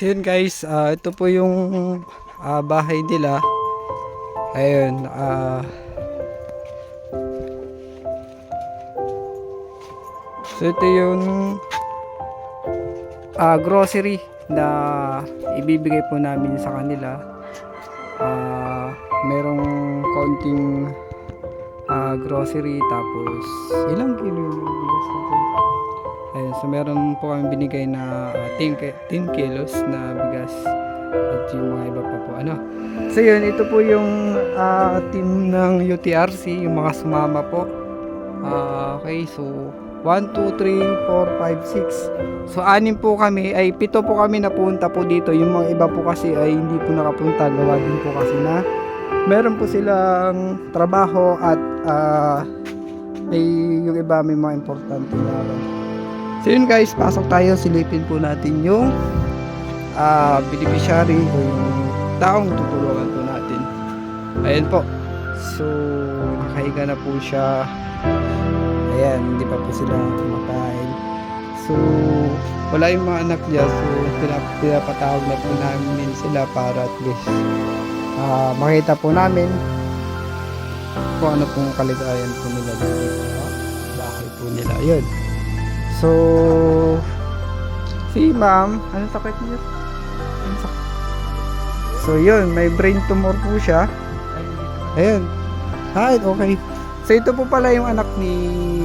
So yun guys, ah, ito po yung ah, bahay nila. Ayun, ah So ito yung ah, grocery na ibibigay po namin sa kanila. Ah, merong kaunting ah, grocery tapos ilang kilo yung bigas natin? So meron po kami binigay na ah, 10, ki- 10 kilos na bigas at yung mga iba pa po ano. So yun, ito po yung ah, team ng UTRC, yung mga sumama po. Ah, okay, so 1, 2, 3, 4, 5, 6. So anim po kami, ay pito po kami napunta po dito. Yung mga iba po kasi ay hindi po nakapunta. Gawa din po kasi na meron po silang trabaho at ah, ay yung iba may mga importante na So yun guys, pasok tayo. Silipin po natin yung ah beneficiary o yung taong tutulungan po natin. Ayan po. So, nakahiga na po siya. Ayan, hindi pa po sila kumakain. So, wala yung mga anak niya. So, pinap- pinapatawag na po namin sila para at least ah, makita po namin kung ano pong kaligayan po nila dito bahay po nila. Ayun. So, si ma'am, ano sakit niya? So, yun, may brain tumor po siya. Ayun. Hi, okay. So, ito po pala yung anak ni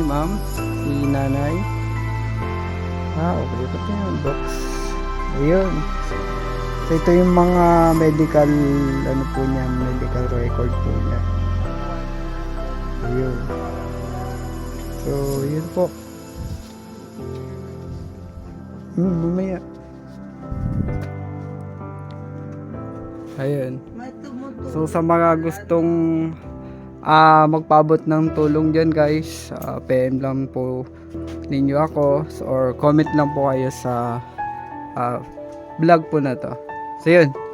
ma'am, si nanay. Ah, okay. Ito po yung box. Ayun. So, ito yung mga medical, ano po niya, medical record po niya. Ayun. So, yun po. Hmm, mamaya. Ayun. So sa mga gustong ah magpabot ng tulong diyan guys, ah, PM lang po ninyo ako or comment lang po kayo sa ah, vlog po na to. So yun.